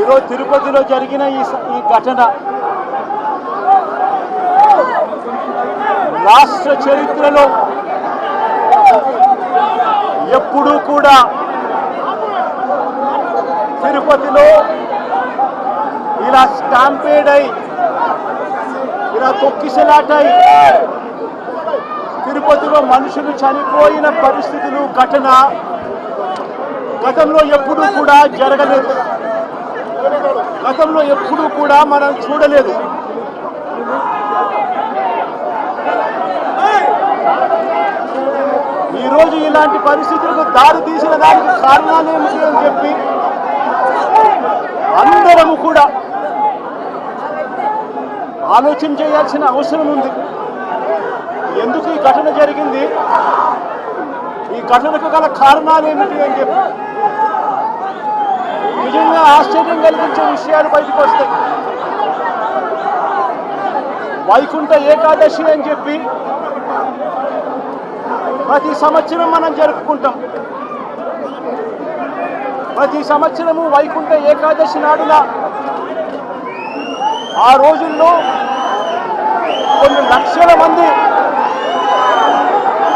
ఈరోజు తిరుపతిలో జరిగిన ఈ ఈ ఘటన. రాష్ట్ర చరిత్రలో ఎప్పుడూ కూడా తిరుపతిలో ఇలా స్టాంపేడ్ అయి ఇలా తొక్కిసలాటై తిరుపతిలో మనుషులు చనిపోయిన పరిస్థితులు ఘటన గతంలో ఎప్పుడూ కూడా జరగలేదు. గతంలో ఎప్పుడూ కూడా మనం చూడలేదు. ఈరోజు ఇలాంటి పరిస్థితులకు దారి తీసిన దానికి కారణాలు ఏమిటి అని చెప్పి అందరము కూడా ఆలోచన చేయాల్సిన అవసరం ఉంది. ఎందుకు ఈ ఘటన జరిగింది? ఈ ఘటనకు గల కారణాలు ఏమిటి అని చెప్పి నిజంగా ఆశ్చర్యం కలిగించే విషయాలు బయటకు వస్తాయి. వైకుంఠ ఏకాదశి అని చెప్పి ప్రతి సంవత్సరం మనం జరుపుకుంటాం. ప్రతి సంవత్సరము వైకుంఠ ఏకాదశి నాడున ఆ రోజుల్లో కొన్ని లక్షల మంది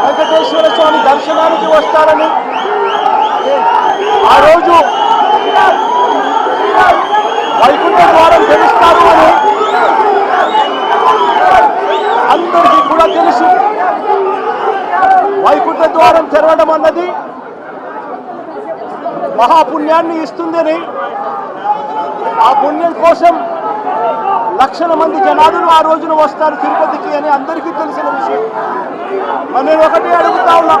వెంకటేశ్వర స్వామి దర్శనానికి వస్తారని ఆ రోజు వైకుంఠ ద్వారం తెలుస్తారు అని అందరికీ కూడా తెలుసు. వైకుంఠ ద్వారం తెరవడం అన్నది మహాపుణ్యాన్ని ఇస్తుందని ఆ పుణ్యం కోసం లక్షల మంది జనాదులు ఆ రోజున వస్తారు తిరుపతికి అని అందరికీ తెలిసిన విషయం. మరి నేను ఒకటి అడుగుతా ఉన్నా.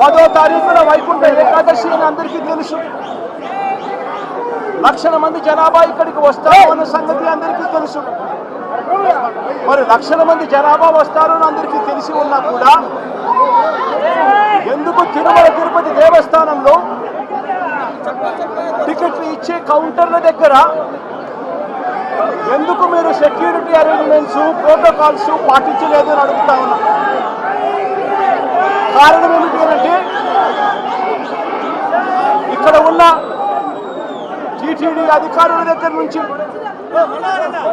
పదో తారీఖున వైకుంఠ ఏకాదశి అని అందరికీ తెలుసు. లక్షల మంది జనాభా ఇక్కడికి వస్తారు అన్న సంగతి అందరికీ తెలుసు. మరి లక్షల మంది జనాభా వస్తారు అని అందరికీ తెలిసి ఉన్నా కూడా ఎందుకు తిరుమల తిరుపతి దేవస్థానంలో టికెట్లు ఇచ్చే కౌంటర్ల దగ్గర ఎందుకు మీరు సెక్యూరిటీ అరేంజ్మెంట్స్ ప్రోటోకాల్స్ పాటించలేదు అని అడుగుతా ఉన్నా? కారణం ఏమిటి అంటే ఇక్కడ ఉన్న టీటీడీ అధికారుల దగ్గర నుంచి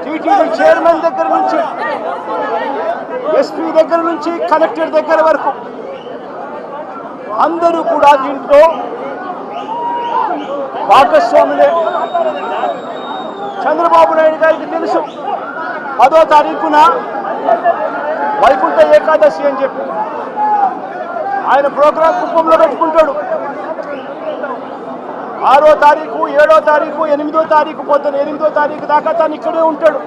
టీటీడీ చైర్మన్ దగ్గర నుంచి ఎస్పీ దగ్గర నుంచి కలెక్టర్ దగ్గర వరకు అందరూ కూడా దీంట్లో భాగస్వాములే. చంద్రబాబు నాయుడు గారికి తెలుసు పదో తారీఖున వైకుంఠ ఏకాదశి అని చెప్పి ఆయన ప్రోగ్రాం కుప్పంలో పెట్టుకుంటాడు. ఆరో తారీఖు ఏడో తారీఖు ఎనిమిదో తారీఖు పొద్దున ఎనిమిదో తారీఖు దాకా తను ఇక్కడే ఉంటాడు.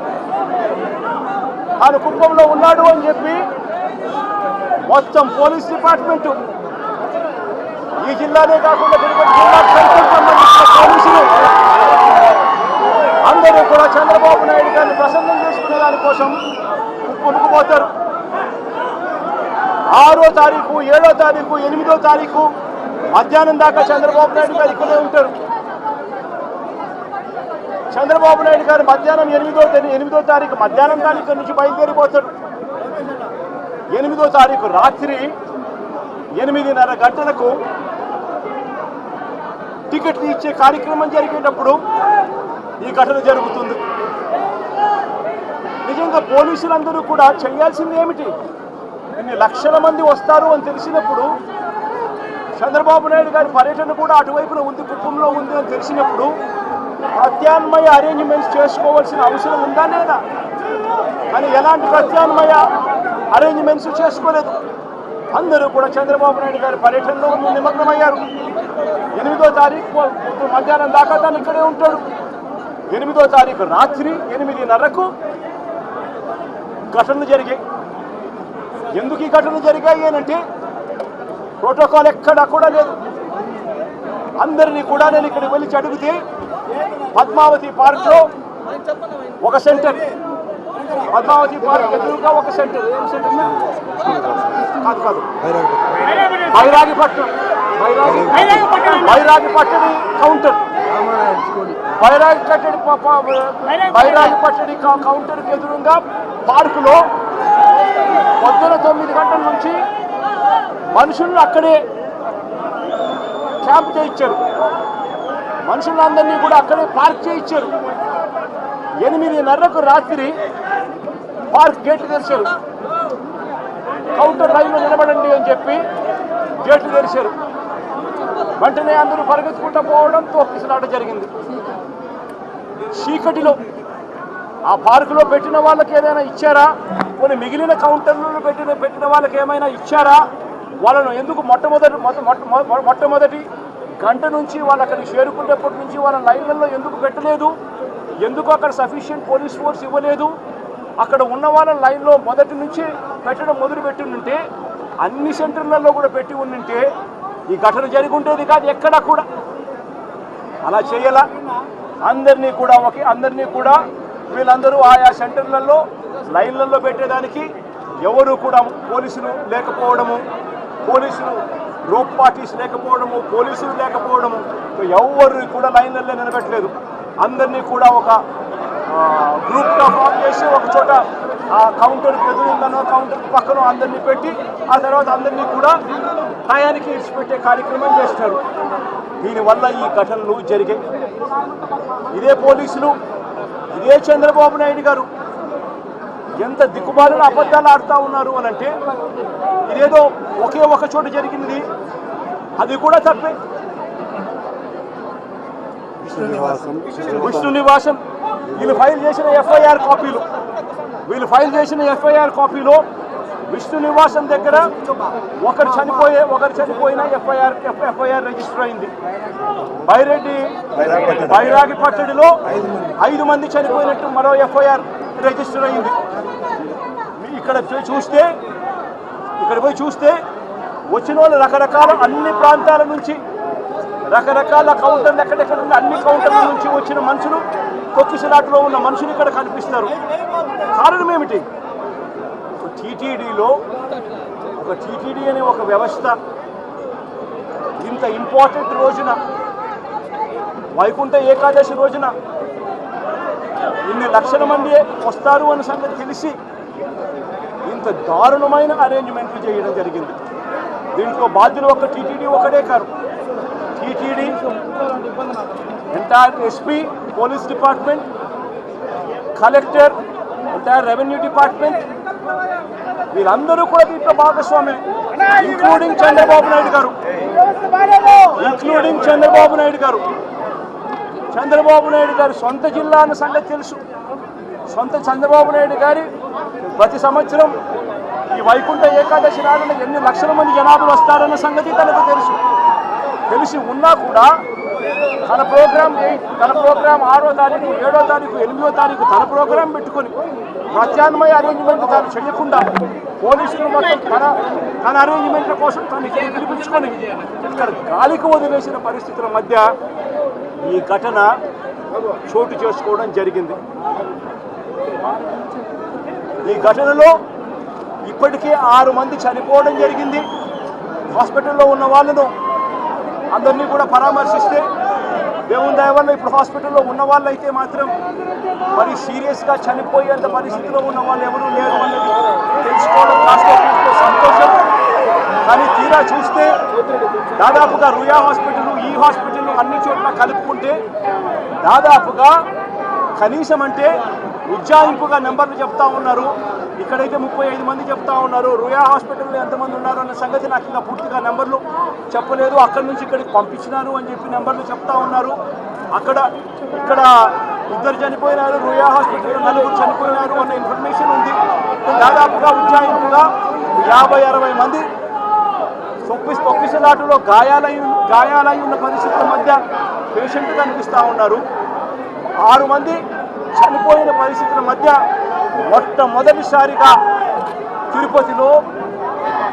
తాను కుప్పంలో ఉన్నాడు అని చెప్పి మొత్తం పోలీస్ డిపార్ట్మెంటు ఈ జిల్లానే కాకుండా తిరుపతి సంబంధించిన పోలీసులు అందరూ కూడా చంద్రబాబు నాయుడు గారిని ప్రసన్నం చేసుకునే దానికోసం కొనుక్కుపోతారు ఆరో తారీఖు ఏడో తారీఖు ఎనిమిదో తారీఖు మధ్యాహ్నం దాకా చంద్రబాబు నాయుడు గారు ఇక్కడే ఉంటారు. చంద్రబాబు నాయుడు గారు మధ్యాహ్నం ఎనిమిదో ఎనిమిదో తారీఖు మధ్యాహ్నం తారీఖు నుంచి బయలుదేరిపోతాడు. ఎనిమిదో తారీఖు రాత్రి ఎనిమిదిన్నర గంటలకు టికెట్లు ఇచ్చే కార్యక్రమం జరిగేటప్పుడు ఈ ఘటన జరుగుతుంది. నిజంగా పోలీసులందరూ కూడా చేయాల్సింది ఏమిటి? ఇన్ని లక్షల మంది వస్తారు అని తెలిసినప్పుడు చంద్రబాబు నాయుడు గారి పర్యటన కూడా అటువైపున ఉంది కుటుంబంలో ఉంది అని తెలిసినప్పుడు ప్రత్యామ్నాయ అరేంజ్మెంట్స్ చేసుకోవాల్సిన అవసరం ఉందా లేదా? కానీ ఎలాంటి ప్రత్యామ్నాయ అరేంజ్మెంట్స్ చేసుకోలేదు. అందరూ కూడా చంద్రబాబు నాయుడు గారి పర్యటనలో నిమగ్నమయ్యారు. ఎనిమిదో తారీఖు మధ్యాహ్నం దాకా తను ఇక్కడే ఉంటాడు. ఎనిమిదో తారీఖు రాత్రి ఎనిమిదిన్నరకు ఘటనలు జరిగాయి. ఎందుకు ఈ ఘటనలు జరిగాయి అంటే ప్రోటోకాల్ ఎక్కడా కూడా లేదు. అందరినీ కూడా నేను ఇక్కడికి వెళ్ళి అడిగితే పద్మావతి పార్క్లో ఒక సెంటర్. పద్మావతి పార్క్ ఎదురుగా ఒక సెంటర్. ఏం సెంటర్? కాదు కాదు. బైరాగిపట్నం. బైరాగి బైరాగిపట్టడి కౌంటర్. బైరాగి కట్టడి బైరాగి పట్టడి కౌంటర్కి ఎదురుగా పార్కులో పొద్దున తొమ్మిది గంటల నుంచి మనుషులను అక్కడే క్యాంప్ చేయించారు. మనుషులందరినీ కూడా అక్కడే పార్క్ చేయించారు. ఎనిమిదిన్నరకు రాత్రి పార్క్ గేట్ తెరిచారు. కౌంటర్ లైన్లో నిలబడండి అని చెప్పి గేట్లు తెరిచారు. వెంటనే అందరూ పరిగెత్తుకుంటూ పోవడం తోపిసలాట జరిగింది. చీకటిలో ఆ పార్కులో పెట్టిన వాళ్ళకి ఏదైనా ఇచ్చారా? కొన్ని మిగిలిన కౌంటర్లలో పెట్టిన పెట్టిన వాళ్ళకి ఏమైనా ఇచ్చారా? వాళ్ళను ఎందుకు మొట్టమొదటి మొ- మొట్టమొదటి గంట నుంచి వాళ్ళు అక్కడికి చేరుకునేప్పటి నుంచి వాళ్ళ లైన్లలో ఎందుకు పెట్టలేదు? ఎందుకు అక్కడ సఫిషియెంట్ పోలీస్ ఫోర్స్ ఇవ్వలేదు? అక్కడ ఉన్న వాళ్ళ లైన్లో మొదటి నుంచి పెట్టడం మొదలు పెట్టి ఉంటే అన్ని సెంటర్లలో కూడా పెట్టి ఉండింటే ఈ ఘటన జరిగి ఉండేది కాదు ఎక్కడా కూడా. అలా చేయాల. అందరినీ కూడా ఒకే అందరినీ కూడా వీళ్ళందరూ ఆయా సెంటర్లలో లైన్లలో పెట్టేదానికి ఎవరు కూడా పోలీసులు లేకపోవడము పోలీసులు రోప్ పార్టీస్ లేకపోవడము పోలీసులు లేకపోవడము ఎవరు కూడా లైన్లలో నిలబెట్టలేదు. అందరినీ కూడా ఒక గ్రూప్గా ఫామ్ చేసి ఒక చోట ఆ కౌంటర్ ఎదురుందనో కౌంటర్ పక్కన అందరినీ పెట్టి ఆ తర్వాత అందరినీ కూడా టయానికి ఇడిచిపెట్టే కార్యక్రమం చేస్తారు. దీనివల్ల ఈ ఘటనలు జరిగాయి. ఇదే పోలీసులు ఇదే చంద్రబాబు నాయుడు గారు ఎంత దిక్కుమాలిన అబద్ధాలు ఆడుతూ ఉన్నారు అని అంటే ఇదేదో ఒకే ఒక చోట జరిగింది. అది కూడా తప్పే. విష్ణు నివాసం వీళ్ళు ఫైల్ చేసిన ఎఫ్ఐఆర్ కాపీలు. వీళ్ళు ఫైల్ చేసిన ఎఫ్ఐఆర్ కాపీలో విష్ణు నివాసం దగ్గర ఒకరు చనిపోయే ఒకరు చనిపోయిన ఎఫ్ఐఆర్ ఎఫ్ఐఆర్ రిజిస్టర్ అయింది. బైరెడ్డి బైరాగి పట్టడిలో ఐదు మంది చనిపోయినట్టు మరో ఎఫ్ఐఆర్ రిజిస్టర్ అయింది. ఇక్కడ చూస్తే ఇక్కడ పోయి చూస్తే వచ్చిన వాళ్ళు రకరకాల అన్ని ప్రాంతాల నుంచి రకరకాల కౌంటర్లు ఎక్కడెక్కడ ఉన్న అన్ని కౌంటర్ల నుంచి వచ్చిన మనుషులు తొక్కిసలాటలో ఉన్న మనుషులు ఇక్కడ కనిపిస్తారు కారణం ఏమిటి? టీటీడీలో ఒక టీటీడీ అనే ఒక వ్యవస్థ ఇంత ఇంపార్టెంట్ రోజున వైకుంఠ ఏకాదశి రోజున ఇన్ని లక్షల మంది వస్తారు అనే సంగతి తెలిసి ఇంత దారుణమైన అరేంజ్మెంట్లు చేయడం జరిగింది. దీంట్లో బాధ్యులు ఒక టీటీడీ ఒకటే కాదు TTD entire SP police department collector entire revenue department వీరందరూ కూడా దీంట్లో భాగస్వామే ఇంక్లూడింగ్ చంద్రబాబు నాయుడు గారు. ఇంక్లూడింగ్ చంద్రబాబు నాయుడు గారు. చంద్రబాబు నాయుడు గారు సొంత జిల్లా అన్న సంగతి తెలుసు. సొంత చంద్రబాబు నాయుడు గారి ప్రతి సంవత్సరం ఈ వైకుంఠ ఏకాదశి నాడున ఎన్ని లక్షల మంది జనాభా వస్తారన్న సంగతి తనకు తెలుసు. తెలిసి ఉన్నా కూడా తన ప్రోగ్రాం తన ప్రోగ్రాం ఆరో తారీఖు ఏడో తారీఖు ఎనిమిదో తారీఖు తన ప్రోగ్రాం పెట్టుకొని ప్రత్యామ్నాయ అరేంజ్మెంట్ తాను చేయకుండా పోలీసులు మొత్తం తన తన అరేంజ్మెంట్ల కోసం తను పిలిపించుకొని ఇక్కడ గాలికి వదిలేసిన పరిస్థితుల మధ్య ఈ ఘటన చోటు చేసుకోవడం జరిగింది. ఈ ఘటనలో ఇప్పటికే ఆరు మంది చనిపోవడం జరిగింది. హాస్పిటల్లో ఉన్న వాళ్ళను అందరినీ కూడా పరామర్శిస్తే దేవుని దయ వల్ల ఇప్పుడు హాస్పిటల్లో ఉన్న వాళ్ళైతే మాత్రం మరి సీరియస్గా చనిపోయేంత పరిస్థితిలో ఉన్న వాళ్ళు ఎవరూ లేరు అన్నది తెలుసుకోవడం కాస్త సంతోషం. కానీ తీరా చూస్తే దాదాపుగా రుయా హాస్పిటల్ ఈ హాస్పిటల్ అన్ని చోట్ల కలుపుకుంటే దాదాపుగా కనీసం అంటే ఉజ్జాయింపుగా నెంబర్లు చెప్తా ఉన్నారు. ఇక్కడైతే ముప్పై ఐదు మంది చెప్తా ఉన్నారు. రుయా హాస్పిటల్లో ఎంతమంది ఉన్నారు అన్న సంగతి నాకు ఇంకా పూర్తిగా నెంబర్లు చెప్పలేదు. అక్కడి నుంచి ఇక్కడికి పంపించినారు అని చెప్పి నెంబర్లు చెప్తా ఉన్నారు. అక్కడ ఇక్కడ ఇద్దరు చనిపోయినారు. రుయా హాస్పిటల్లో నలుగురు చనిపోయినారు అన్న ఇన్ఫర్మేషన్ ఉంది. దాదాపుగా ఉజ్జాయింపుగా యాభై అరవై మంది సొప్పిస్ పొప్పిసలాటలో గాయాలై గాయాలై ఉన్న పరిస్థితుల మధ్య పేషెంట్ కనిపిస్తూ ఉన్నారు. ఆరు మంది చనిపోయిన పరిస్థితుల మధ్య మొట్టమొదటిసారిగా తిరుపతిలో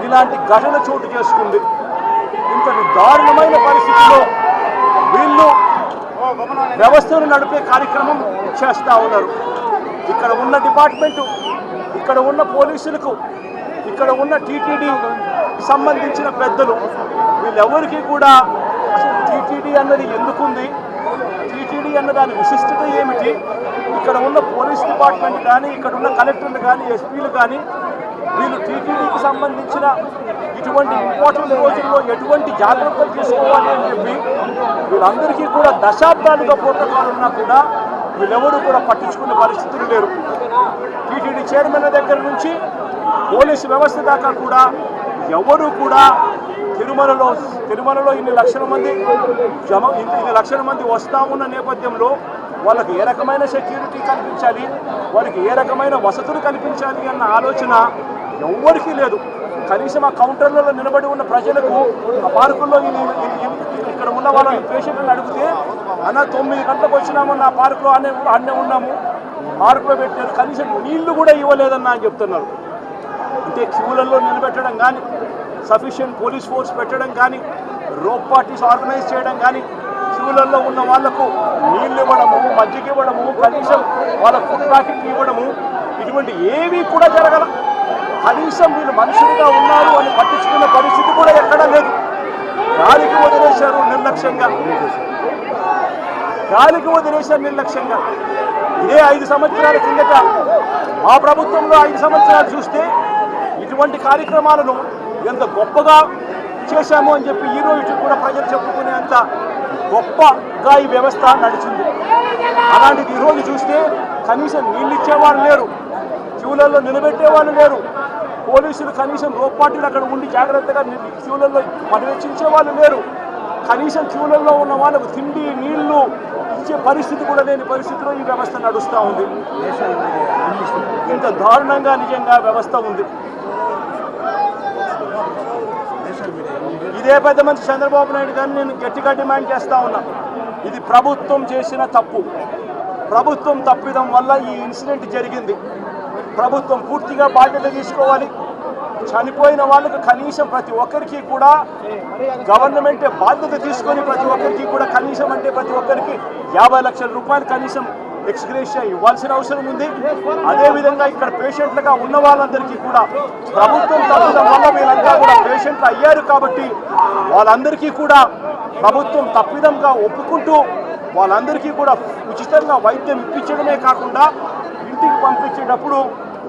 ఇలాంటి ఘటన చోటు చేసుకుంది. ఇంతటి దారుణమైన పరిస్థితిలో వీళ్ళు వ్యవస్థను నడిపే కార్యక్రమం చేస్తూ ఉన్నారు. ఇక్కడ ఉన్న డిపార్ట్మెంటు ఇక్కడ ఉన్న పోలీసులకు ఇక్కడ ఉన్న టీటీడీ సంబంధించిన పెద్దలు వీళ్ళెవరికి కూడా అసలు టీటీడీ అన్నది ఎందుకుంది? టీటీడీ అన్న దాని విశిష్టత ఏమిటి? ఇక్కడ ఉన్న పోలీస్ డిపార్ట్మెంట్ కానీ ఇక్కడ ఉన్న కలెక్టర్లు కానీ ఎస్పీలు కానీ వీళ్ళు టీటీడీకి సంబంధించిన ఇటువంటి ఇంపార్టెంట్ రోజుల్లో ఎటువంటి జాగ్రత్తలు తీసుకోవాలి అని చెప్పి వీళ్ళందరికీ కూడా దశాబ్దాలుగా ప్రోటోకాల్ ఉన్నా కూడా వీళ్ళెవరూ కూడా పట్టించుకునే పరిస్థితులు లేరు. టీటీడీ చైర్మన్ దగ్గర నుంచి పోలీసు వ్యవస్థ దాకా కూడా ఎవరు కూడా తిరుమలలో తిరుమలలో ఇన్ని లక్షల మంది జమ ఇన్ని ఇన్ని లక్షల మంది వస్తా ఉన్న నేపథ్యంలో వాళ్ళకి ఏ రకమైన సెక్యూరిటీ కల్పించాలి వారికి ఏ రకమైన వసతులు కల్పించాలి అన్న ఆలోచన ఎవ్వరికీ లేదు. కనీసం ఆ కౌంటర్లలో నిలబడి ఉన్న ప్రజలకు ఆ పార్కుల్లో ఇక్కడ ఉన్న వాళ్ళ పేషెంట్లను అడిగితే అన్న తొమ్మిది గంటలకు వచ్చినామన్న ఆ పార్కులో అన్నే అన్నే ఉన్నాము. పార్కులో పెట్టారు. కనీసం నీళ్ళు కూడా ఇవ్వలేదన్న అని చెప్తున్నారు. అంటే క్యూలలో నిలబెట్టడం కానీ సఫిషియంట్ పోలీస్ ఫోర్స్ పెట్టడం కానీ రోప్ పార్టీస్ ఆర్గనైజ్ చేయడం కానీ స్కూళ్ళల్లో ఉన్న వాళ్ళకు నీళ్ళు ఇవ్వడము మజ్జిగ ఇవ్వడము కనీసం వాళ్ళ ఫుడ్ ప్యాకెట్ ఇవ్వడము ఇటువంటి ఏవి కూడా జరగల. కనీసం వీళ్ళు మనుషులుగా ఉన్నారు అని పట్టించుకున్న పరిస్థితి కూడా ఎక్కడా లేదు. గాలికి వదిలేశారు నిర్లక్ష్యంగా. గాలికి వదిలేశారు నిర్లక్ష్యంగా. ఇదే ఐదు సంవత్సరాల కిందట మా ప్రభుత్వంలో ఐదు సంవత్సరాలు చూస్తే ఇటువంటి కార్యక్రమాలను ఎంత గొప్పగా చేశాము అని చెప్పి ఈ రోజు కూడా ప్రజలు చెప్పుకునేంత గొప్పగా ఈ వ్యవస్థ నడిచింది. అలాంటిది ఈరోజు చూస్తే కనీసం నీళ్ళు ఇచ్చేవాళ్ళు లేరు. క్యూలల్లో నిలబెట్టేవాళ్ళు లేరు. పోలీసులు కనీసం రోపాటీలు అక్కడ ఉండి జాగ్రత్తగా క్యూలల్లో క్యూలలో పర్యవేక్షించే వాళ్ళు లేరు. కనీసం క్యూలల్లో ఉన్న వాళ్ళకు తిండి నీళ్ళు ఇచ్చే పరిస్థితి కూడా లేని పరిస్థితిలో ఈ వ్యవస్థ నడుస్తూ ఉంది. ఇంత దారుణంగా నిజంగా వ్యవస్థ ఉంది. ఇదే పెద్ద మంచి చంద్రబాబు నాయుడు గారిని నేను గట్టిగా డిమాండ్ చేస్తా ఉన్నా. ఇది ప్రభుత్వం చేసిన తప్పు. ప్రభుత్వం తప్పిదం వల్ల ఈ ఇన్సిడెంట్ జరిగింది. ప్రభుత్వం పూర్తిగా బాధ్యత తీసుకోవాలి. చనిపోయిన వాళ్ళకు కనీసం ప్రతి ఒక్కరికి కూడా గవర్నమెంటే బాధ్యత తీసుకొని ప్రతి ఒక్కరికి కూడా కనీసం అంటే ప్రతి ఒక్కరికి యాభై లక్షల రూపాయలు కనీసం ఎక్స్గ్రేషియా ఇవ్వాల్సిన అవసరం ఉంది. అదేవిధంగా ఇక్కడ పేషెంట్లుగా ఉన్న వాళ్ళందరికీ కూడా ప్రభుత్వం తప్పడం వల్ల వీళ్ళంతా కూడా పేషెంట్లు అయ్యారు కాబట్టి వాళ్ళందరికీ కూడా ప్రభుత్వం తప్పిదంగా ఒప్పుకుంటూ వాళ్ళందరికీ కూడా ఉచితంగా వైద్యం ఇప్పించడమే కాకుండా ఇంటికి పంపించేటప్పుడు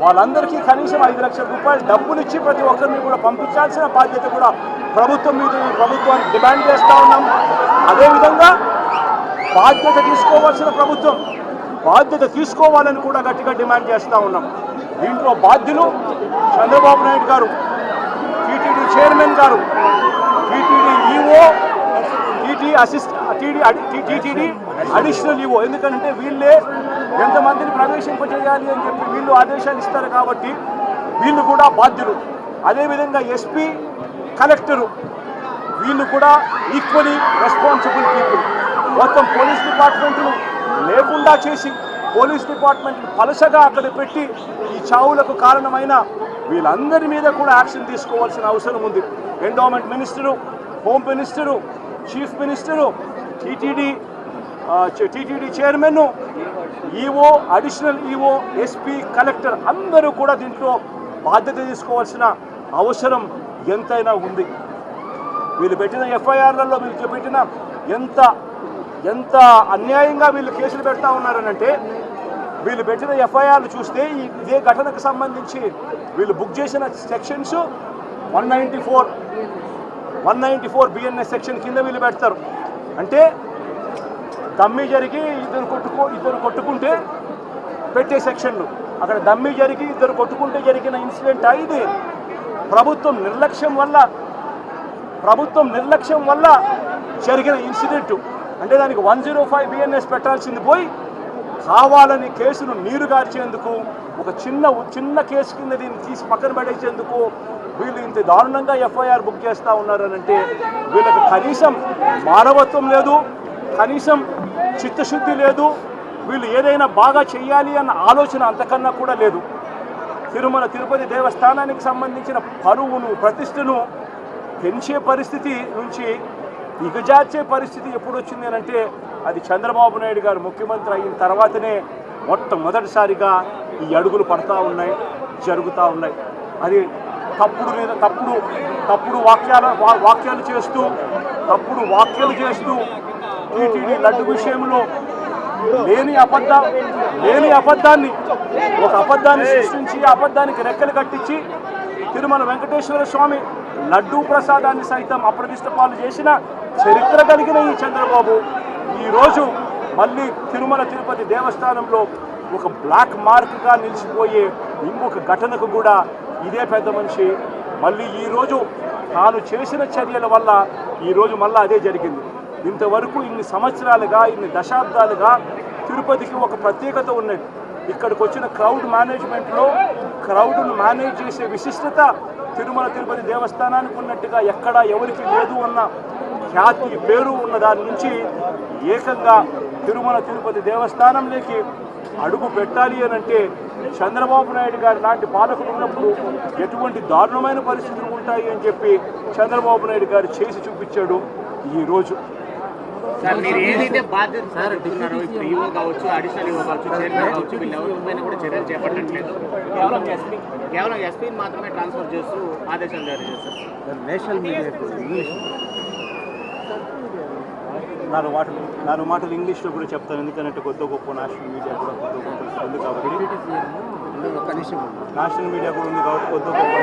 వాళ్ళందరికీ కనీసం ఐదు లక్షల రూపాయలు డబ్బులు ఇచ్చి ప్రతి ఒక్కరిని కూడా పంపించాల్సిన బాధ్యత కూడా ప్రభుత్వం మీద ప్రభుత్వాన్ని ప్రభుత్వానికి డిమాండ్ చేస్తూ ఉన్నాం. అదేవిధంగా బాధ్యత తీసుకోవాల్సిన ప్రభుత్వం బాధ్యత తీసుకోవాలని కూడా గట్టిగా డిమాండ్ చేస్తూ ఉన్నాం. దీంట్లో బాధ్యులు Chandrababu Naidu garu TTD chairman garu TTD EO TT assist TD TTD additional EO ఎందుకంటే వీళ్ళే ఎంతమందిని ప్రవేశింపజేయాలి అని చెప్పి వీళ్ళు ఆదేశాలు ఇస్తారు కాబట్టి వీళ్ళు కూడా బాధ్యులు. అదేవిధంగా ఎస్పీ కలెక్టరు వీళ్ళు కూడా ఈక్వలీ రెస్పాన్సిబుల్ పీపుల్. మొత్తం పోలీస్ డిపార్ట్మెంట్ను లేకుండా చేసి పోలీస్ డిపార్ట్మెంట్ పలుసగా అక్కడ పెట్టి ఈ చావులకు కారణమైన వీళ్ళందరి మీద కూడా యాక్షన్ తీసుకోవాల్సిన అవసరం ఉంది. Endowment minister home minister chief minister TTD TTD chairman EO additional EO SP collector అందరూ కూడా దీంట్లో బాధ్యత తీసుకోవాల్సిన అవసరం ఎంతైనా ఉంది. వీళ్ళు పెట్టిన ఎఫ్ఐఆర్లలో వీళ్ళు పెట్టిన ఎంత ఎంత అన్యాయంగా వీళ్ళు కేసులు పెడతా ఉన్నారనంటే వీళ్ళు పెట్టిన ఎఫ్ఐఆర్లు చూస్తే ఇదే ఘటనకు సంబంధించి వీళ్ళు బుక్ చేసిన sections one ninety four one ninety four BNS section కింద వీళ్ళు పెడతారు. అంటే దమ్మి జరిగి ఇద్దరు కొట్టుకో ఇద్దరు కొట్టుకుంటే పెట్టే సెక్షన్లు. అక్కడ దమ్మి జరిగి ఇద్దరు కొట్టుకుంటే జరిగిన ఇన్సిడెంట్ ఇది ప్రభుత్వం నిర్లక్ష్యం వల్ల ప్రభుత్వం నిర్లక్ష్యం వల్ల జరిగిన ఇన్సిడెంట్. అంటే దానికి వన్ జీరో ఫైవ్ బిఎన్ఎస్ పెట్టాల్సింది పోయి కావాలని కేసును నీరు గార్చేందుకు ఒక చిన్న చిన్న కేసు కింద దీన్ని తీసి పక్కన పడేసేందుకు వీళ్ళు ఇంత దారుణంగా ఎఫ్ఐఆర్ బుక్ చేస్తూ ఉన్నారనంటే వీళ్ళకి కనీసం మానవత్వం లేదు కనీసం చిత్తశుద్ధి లేదు వీళ్ళు ఏదైనా బాగా చేయాలి అన్న ఆలోచన అంతకన్నా కూడా లేదు. తిరుమల తిరుపతి దేవస్థానానికి సంబంధించిన పరువును ప్రతిష్టను పెంచే పరిస్థితి నుంచి దిగజార్చే పరిస్థితి ఎప్పుడు వచ్చింది అంటే అది చంద్రబాబు నాయుడు గారు ముఖ్యమంత్రి అయిన తర్వాతనే మొట్టమొదటిసారిగా ఈ అడుగులు పడతా ఉన్నాయి జరుగుతూ ఉన్నాయి. అది తప్పుడు మీద తప్పుడు తప్పుడు వాక్యాల వా- వాక్యాలు చేస్తూ తప్పుడు వాక్యాలు చేస్తూ టీటీడీ లడ్డు విషయంలో లేని అబద్ధ లేని అబద్ధాన్ని ఒక అబద్ధాన్ని సృష్టించి అబద్ధానికి రెక్కలు కట్టించి తిరుమల వెంకటేశ్వర స్వామి లడ్డూ ప్రసాదాన్ని సైతం అప్రదిష్ట పాలు చేసిన చరిత్ర కలిగిన ఈ చంద్రబాబు ఈరోజు మళ్ళీ తిరుమల తిరుపతి దేవస్థానంలో ఒక బ్లాక్ మార్క్గా నిలిచిపోయే ఇంకొక ఘటనకు కూడా ఇదే పెద్ద మనిషి. మళ్ళీ ఈరోజు తాను చేసిన చర్యల వల్ల ఈరోజు మళ్ళీ అదే జరిగింది. ఇంతవరకు ఇన్ని సంవత్సరాలుగా ఇన్ని దశాబ్దాలుగా తిరుపతికి ఒక ప్రత్యేకత ఉన్నది. ఇక్కడికి వచ్చిన క్రౌడ్ మేనేజ్మెంట్లో క్రౌడ్ను మేనేజ్ చేసే విశిష్టత తిరుమల తిరుపతి దేవస్థానానికి ఉన్నట్టుగా ఎక్కడా ఎవరికి లేదు అన్న ఖ్యాతి పేరు ఉన్న దాని నుంచి ఏకంగా తిరుమల తిరుపతి దేవస్థానంలోకి అడుగు పెట్టాలి అని అంటే చంద్రబాబు నాయుడు గారి లాంటి పాలకులు ఉన్నప్పుడు ఎటువంటి దారుణమైన పరిస్థితులు ఉంటాయి అని చెప్పి చంద్రబాబు నాయుడు గారు చేసి చూపించాడు ఈరోజు సార్ మీరు ఏదైతే బాధ్యత తీసుకుంటున్నారో ఇప్పుడు ఈవో కావచ్చు అడిషనల్ ఈవో కావచ్చు చైర్మన్ కావచ్చు వీళ్ళు ఎవరి పైన కూడా చర్యలు చేపట్టట్లేదు. కేవలం ఎస్పీ కేవలం ఎస్పీని మాత్రమే ట్రాన్స్ఫర్ చేస్తూ ఆదేశాలు జారీ చేస్తారు నేషనల్ మీడియా ఇంగ్లీష్ నాలుగు మాటలు నాలుగు మాటలు ఇంగ్లీష్లో కూడా చెప్తాను. ఎందుకంటే కొత్త గొప్ప నేషనల్ మీడియా కూడా కొత్త గొప్ప ఉంది కాబట్టి. నేషనల్ మీడియా కూడా ఉంది కాబట్టి కొత్త గొప్ప